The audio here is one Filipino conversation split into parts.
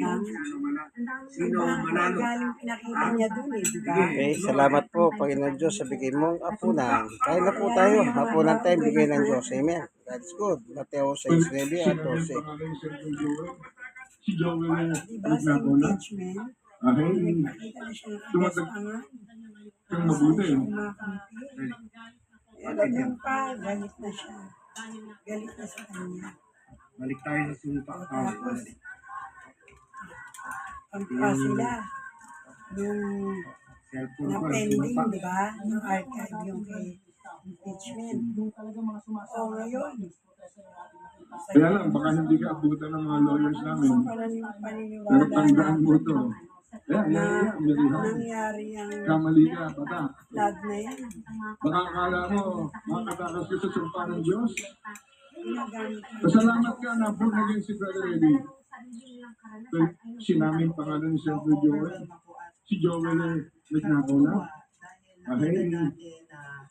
lang. Sino manalo? Galing pinakita niya dun eh, di ba? Okay, salamat po, Panginoon Diyos, sa bigay mong apunan. Kaya na po tayo, apunan tayo, bigay ng Diyos. Amen. That's good. Mateo 6, 9 at 12. Si Joel Okay. na siya ng kabesangan. Kang mabuti. Kumakampi. Alam mo pa, galit na siya. Galit na sa kanya. Balik tayo sa sumpa. Tapos, kampa sila. Yung Cellphone na ko, pending, sumpa. di ba? Yung archive, yung kay impeachment. O ngayon, Kaya lang, baka hindi ka abutan ng mga lawyers namin. Pero tandaan mo natin to. Kaya, na yan, yan, yan. nangyari ang Kamali ka, bata. flood na yan. Baka akala mo, makatakas ka sa sumpa ng Diyos. Pasalamat ka na born again si Brother Eddie. Well, sinaming pangalan ni Sir Joel. Si Joel eh, nagnakaw na. Okay,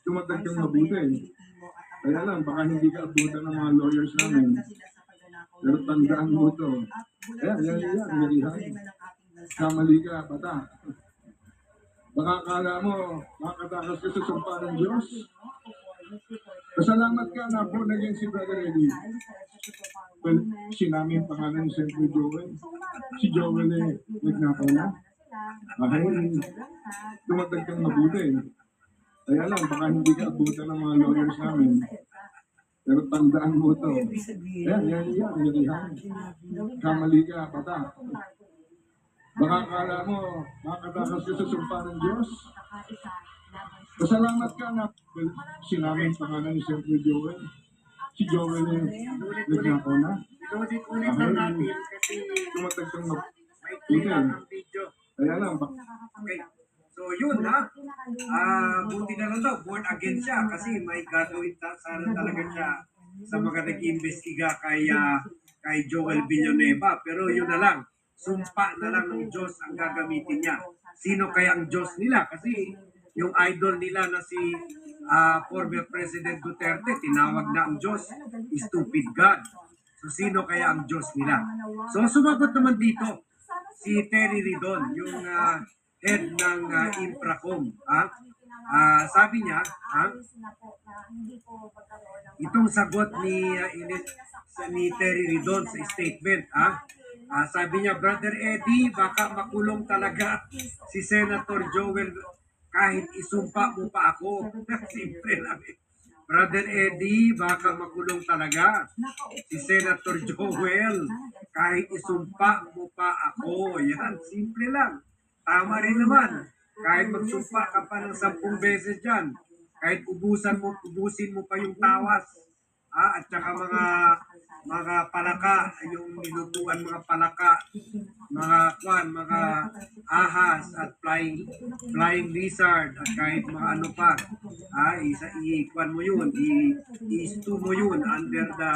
tumatag kang mabuti. Kaya lang, baka hindi ka abutan ng mga lawyers namin. Pero tandaan mo to. Kaya, yan, yan, yan, yan. Kamali ka, bata. Baka akala mo, makatakas ka sa sumpa ng Diyos. Pasalamat ka na born again si Brother Eddie. Well, sinaming pangalan ni Sir Joel. Si Joel eh, nagnakaw na. Okay, tumatag kang mabuti. Kaya lang, baka hindi ka abutan ng mga lawyers namin. Pero tandaan mo to. ibig sabihin. Yan, yan, yan, yan, yan. Kamali ka, bata. Baka akala mo, makatakas ka sa sumpa ng Diyos. Pasalamat ka na. Well, sinaming pangalan ni Sir Joel. Si Joel eh, nagnakaw na. Ulit-ulit lang natin kasi Tumatag mabuti. maikli lang ang video. Kaya lang, Okay. So yun ha. Ah, buti na lang daw, born again siya kasi may gagawin ta sana talaga siya sa mga nag-iimbestiga kay, ah, kay Joel Villanueva. Pero yun na lang, sumpa na lang ng Diyos ang gagamitin niya. Sino kaya ang Diyos nila? Kasi yung idol nila na si ah, former President Duterte, tinawag na ang Diyos, stupid God. So sino kaya ang Diyos nila? So sumagot naman dito si Terry Ridon, yung ah, head ng ah, Infracom. Ah, Ah, sabi niya, ah, itong sagot ni ini- sa- ni Terry Ridon sa statement, ah, ah, sabi niya, Brother Eddie, baka makulong talaga si Senator Joel kahit isumpa mo pa ako. Simple lang eh. Brother Eddie, baka makulong talaga si Senator Joel kahit isumpa mo pa ako. Yan, simple lang. Tama rin naman. Kahit magsumpa ka pa ng sampung beses dyan, kahit ubusan mo, ubusin mo pa yung tawas, ah, at saka mga mga palaka, yung nilutuan mga palaka, mga kwan, mga ahas at flying flying lizard at kahit mga ano pa, ah, isa i-kwan mo yun, i-stew mo yun under the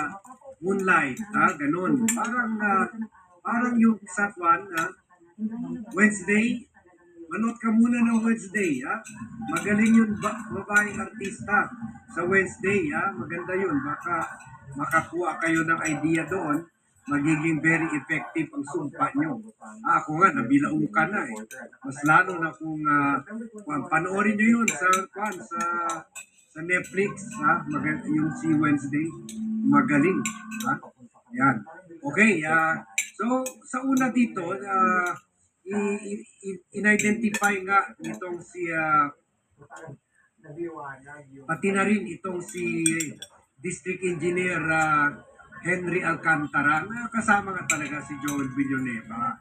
moonlight, ah, ganun. Parang ah, parang yung sa kwan, ah, Wednesday, manood ka muna ng Wednesday, ha? Magaling yun, ba, babaeng artista sa Wednesday, ha? Maganda yun. Baka makakuha kayo ng idea doon, magiging very effective ang sumpa nyo. Ah, ako nga, nabilaong ka na eh. Mas lalo na kung, kung panoorin nyo yun sa, kwan, sa, sa Netflix, ha? Mag- yung si Wednesday, magaling, ha? Yan. Okay, ah, so sa una dito, i- in-identify nga nitong si ah, pati na rin itong si District Engineer ah, Henry Alcantara. Na kasama nga talaga si Joel Villanueva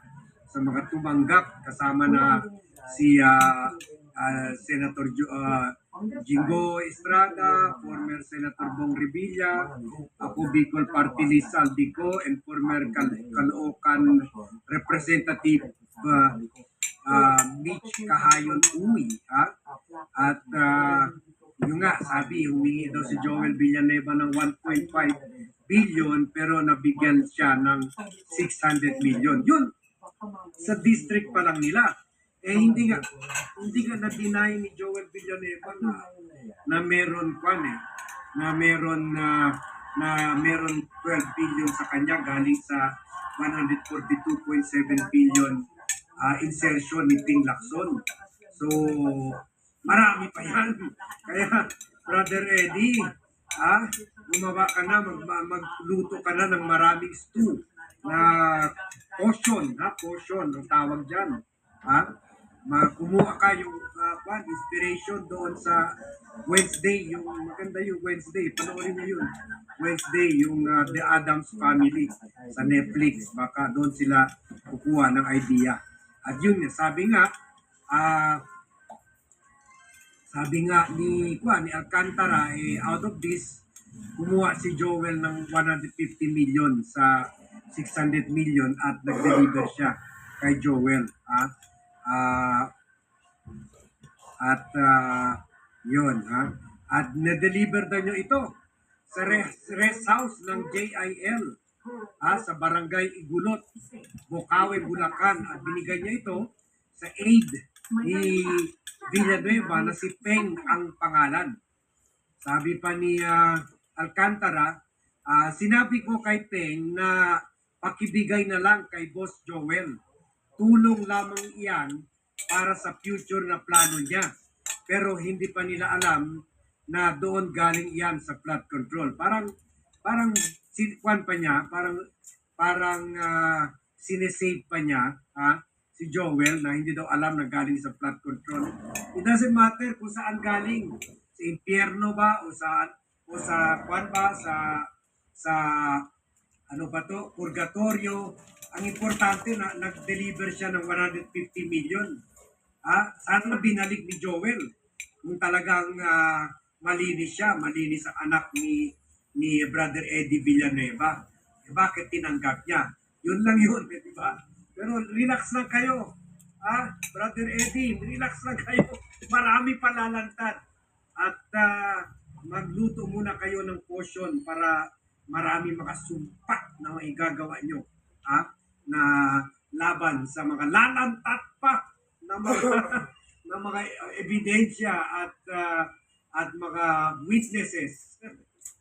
sa mga tumanggap kasama na si ah, ah, Senator ah, Jingo Estrada, former Senator Bong Revilla, ako Bicol Party List Saldico, and former Cal- Caloocan Representative uh, uh, Mitch Kahayon Uy. Ha? At uh, yun nga, sabi, humingi daw si Joel Villanueva ng 1.5 billion pero nabigyan siya ng 600 million. Yun, sa district pa lang nila. Eh hindi nga hindi nga na-deny ni Joel Villanueva na na meron kwan eh na meron na na meron 12 billion sa kanya galing sa 142.7 billion ah, insertion ni Ping Lacson. So, marami pa yan. Kaya, Brother Eddie, ah, bumaba ka na, mag, ma- magluto ka na ng maraming stew na portion, ha, portion, ang tawag dyan. Ha? Kumuha ka yung uh, kwan, inspiration doon sa Wednesday, yung maganda yung Wednesday, panoorin mo yun. Wednesday, yung uh, The Addams Family sa Netflix. Baka doon sila kukuha ng idea. At yun, sabi nga, ah, sabi nga ni Kwan, ni Alcantara, eh, out of this, kumuha si Joel ng 150 million sa 600 million at nag-deliver siya kay Joel. Ha? Ah, at ah, yun, ha? At na-deliver daw nyo ito sa rest, rest house ng JIL ha, sa Barangay Igulot, Bukawe, Bulacan. At binigay niya ito sa aid ni Villanueva na si Peng ang pangalan. Sabi pa ni ah, Alcantara, ah, sinabi ko kay Peng na pakibigay na lang kay Boss Joel. Tulong lamang iyan para sa future na plano niya. Pero hindi pa nila alam na doon galing iyan sa flood control. Parang parang sinikuan pa niya, parang parang uh, sinesave pa niya ha, si Joel na hindi daw alam na galing sa flood control. It doesn't matter kung saan galing. Sa impyerno ba o sa o sa kwan ba sa sa ano ba to, purgatorio. Ang importante na nag-deliver siya ng 150 million. Ah, sana binalik ni Joel kung talagang ah, malinis siya, malinis ang anak ni ni Brother Eddie Villanueva. Eh, bakit tinanggap niya? Yun lang yun, eh, di ba? Pero relax lang kayo. Ah, Brother Eddie, relax lang kayo. Marami pa lalantad. At ah, magluto muna kayo ng portion para marami makasumpat na maigagawa nyo. Ha? Na laban sa mga lalantat pa na mga na mga ebidensya at ah, at mga witnesses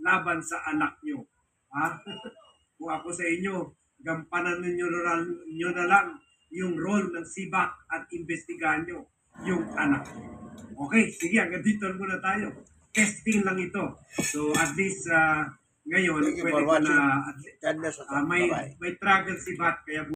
laban sa anak nyo. Ha? Kung ako sa inyo, gampanan ninyo na, nyo na lang yung role ng sibak at investigahan nyo yung anak nyo. Okay, sige, hanggang dito muna tayo. Testing lang ito. So at least ah, ngayon, Thank pwede ko na, at, ah, may, may travel si Bat, kaya